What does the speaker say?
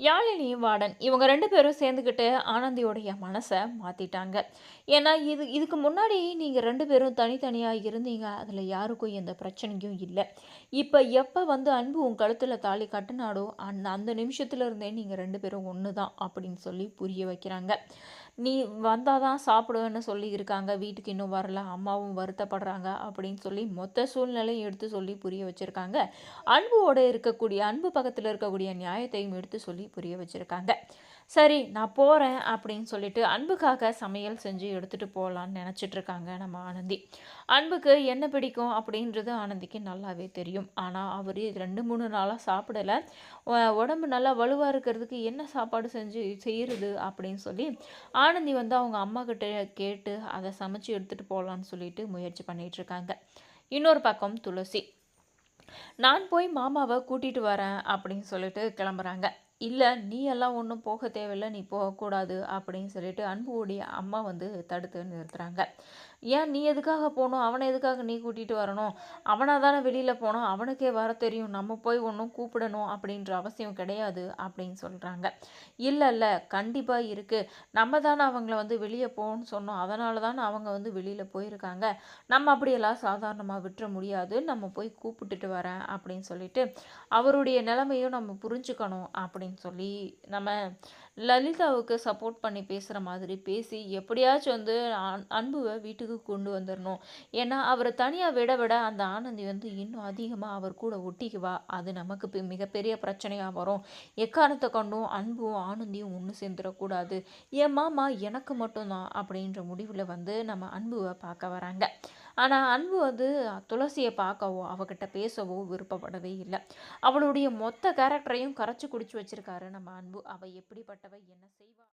Yazhini, warden இவங்க ரெண்டு பேரும் சேர்ந்துக்கிட்டு ஆனந்தியோடைய மனசை மாற்றிட்டாங்க ஏன்னா, இது இதுக்கு முன்னாடி நீங்கள் ரெண்டு பேரும் தனித்தனியாக இருந்தீங்க. அதில் யாருக்கும் எந்த பிரச்சனையும் இல்லை இப்போ எப்போ வந்து அன்பு உன் கழுத்தில் தாலி கட்டினாடோ அந்த அந்த நிமிஷத்துல இருந்தே நீங்கள் ரெண்டு பேரும் ஒன்று தான் அப்படின்னு சொல்லி புரிய வைக்கிறாங்க. நீ வந்தால் தான் சாப்பிடுவேன்னு சொல்லியிருக்காங்க. வீட்டுக்கு இன்னும் வரல. அம்மாவும் வருத்தப்படுறாங்க அப்படின்னு சொல்லி மொத்த சூழ்நிலையும் எடுத்து சொல்லி புரிய வச்சுருக்காங்க அன்புவோட இருக்கக்கூடிய அன்பு பக்கத்தில் இருக்கக்கூடிய நியாயத்தையும் எடுத்து சொல்லி புரிய வச்சுருக்காங்க சரி நான் போகிறேன் அப்படின்னு சொல்லிட்டு அன்புக்காக சமையல் செஞ்சு எடுத்துட்டு போகலான்னு நினச்சிட்ருக்காங்க நம்ம ஆனந்தி. அன்புக்கு என்ன பிடிக்கும் அப்படின்றது ஆனந்திக்கு நல்லாவே தெரியும். ஆனா, அவரு 2, 3 நாளா சாப்பிடல. உடம்பு நல்லா வலுவாக இருக்கிறதுக்கு என்ன சாப்பாடு செஞ்சு செய்கிறது அப்படின்னு சொல்லி ஆனந்தி வந்து அவங்க அம்மாகிட்ட கேட்டு அதை சமைச்சு எடுத்துகிட்டு போகலான்னு சொல்லிட்டு முயற்சி பண்ணிகிட்ருக்காங்க இருக்காங்க. இன்னொரு பக்கம் துளசி. நான் போய் மாமாவை கூட்டிகிட்டு வரேன் அப்படின்னு சொல்லிட்டு கிளம்புறாங்க. இல்லை நீ எல்லாம் ஒன்றும் போக தேவையில்ல. நீ போகக்கூடாது அப்படின்னு சொல்லிட்டு அன்புடைய அம்மா வந்து தடுத்து நிறுத்துகிறாங்க ஏன் நீ எதுக்காக போகணும் அவனை எதுக்காக நீ கூட்டிகிட்டு வரணும்? அவனாக தானே வெளியில் போனோம் அவனுக்கே வர தெரியும். நம்ம போய் ஒன்றும் கூப்பிடணும் அப்படின்ற அவசியம் கிடையாது அப்படின்னு சொல்கிறாங்க இல்லை இல்லை கண்டிப்பாக இருக்குது நம்ம தானே அவங்கள வந்து வெளியே போகணும்னு சொன்னோம். அதனால தானே அவங்க வந்து வெளியில் போயிருக்காங்க. நம்ம அப்படியெல்லாம் சாதாரணமாக விட்டுற முடியாது. நம்ம போய் கூப்பிட்டுட்டு வரேன் அப்படின்னு சொல்லிட்டு, அவருடைய நிலைமையும் நம்ம புரிஞ்சுக்கணும் அப்படின்னு அப்படின்னு சொல்லி நம்ம லலிதாவுக்கு சப்போர்ட் பண்ணி பேசுகிற மாதிரி பேசி எப்படியாச்சும் வந்து அன் அன்புவை வீட்டுக்கு கொண்டு வந்துடணும் ஏன்னா, அவரை தனியாக விட விட அந்த ஆனந்தி வந்து இன்னும் அதிகமாக அவர் கூட ஒட்டிக்குவா. அது நமக்கு மிகப்பெரிய பிரச்சனையாக வரும். எக்காரணத்தை கொண்டும் அன்பும், ஆனந்தியும் ஒன்று சேர்ந்துடக்கூடாது என் மாமா எனக்கு மட்டும்தான் அப்படின்ற முடிவில் வந்து நம்ம அன்புவை பார்க்க வராங்க. ஆனால் அன்பு வந்து துளசியை பார்க்கவோ, அவகிட்ட பேசவோ விருப்பப்படவே இல்லை அவளுடைய மொத்த கேரக்டரையும் கரைச்சி குடிச்சு வச்சிருக்காரு நம்ம அன்பு. அவள் எப்படிப்பட்டவ? என்ன செய்வா?